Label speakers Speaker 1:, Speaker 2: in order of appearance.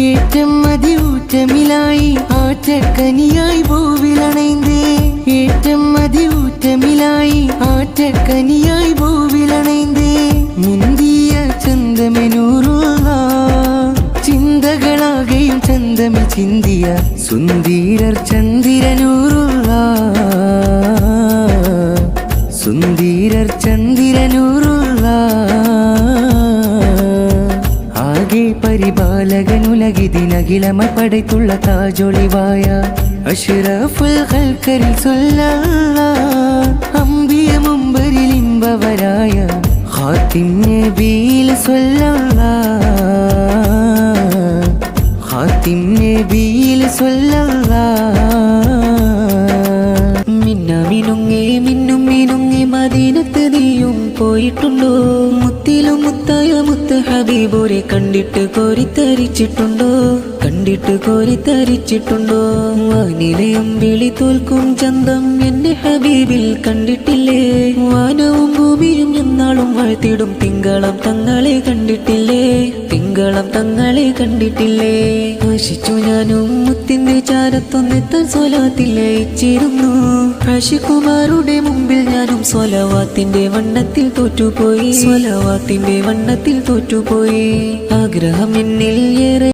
Speaker 1: ഏറ്റം മതി ഊറ്റമിലായി ആറ്റക്കനിയായി ഭൂവിലണൈന്തേ ഏറ്റം മതി ഊറ്റമിലായി ആറ്റക്കനിയായി ഭൂവിലണൈന്തേ മുന്തിയ ചന്തമെനൂറുള്ള ചിന്തകളാകെയും ചന്തമി ചിന്തിയ സുന്ദീരർ ചന്ദിരനൂറുള്ള. സുന്ദീരർ ചന്ദിരനൂറുള്ള ആകെ പരിപാലകനുലകിതിനകിലമ പടയ്ത്തുള്ള താജൊളിവായ അഷ്റഫുൽ ഖൽക്കരിൽ സൊല്ല അമ്പിയ മുമ്പരിൽ ഇമ്പവരായ ഖാത്തിം നബിയിൽ സൊല്ല ഖാത്തിം നബിയിൽ സൊല്ല. മിന്ന മിനുങ്ങേ മിന്നും മിനുങ്ങി മദീനത്ത് നീയും പോയിട്ടുണ്ടോ? മുത്തിലും മുത്ത് ഹബീബോരെ കണ്ടിട്ട് കോരിത്തരിച്ചിട്ടുണ്ടോ? കണ്ടിട്ട് കോരിത്തരിച്ചിട്ടുണ്ടോ? വാനിലയും വിളി തോൽക്കും ചന്തം എന്റെ ഹബീബിൽ കണ്ടിട്ടില്ലേ? വാനവും ഭൂമിയും എന്നാളും വാഴ്ത്തിടും തിങ്കളും തങ്ങളെ കണ്ടിട്ടില്ലേ? തിങ്കളും തങ്ങളെ കണ്ടിട്ടില്ലേ? ആശിച്ചു ഞാനും മുത്തിന്റെ ചാരത്തൊന്നെത്താൻ സ്വലാത്തില്ലേ ഇച്ചിരുന്നു. മുമ്പിൽ ഞാനും സ്വലവാത്തിന്റെ വണ്ണത്തിൽ തോറ്റുപോയി. സ്വലവാത്തിന്റെ വണ്ണത്തിൽ തോറ്റുപോയി. ആഗ്രഹം എന്നിൽ ഏറെ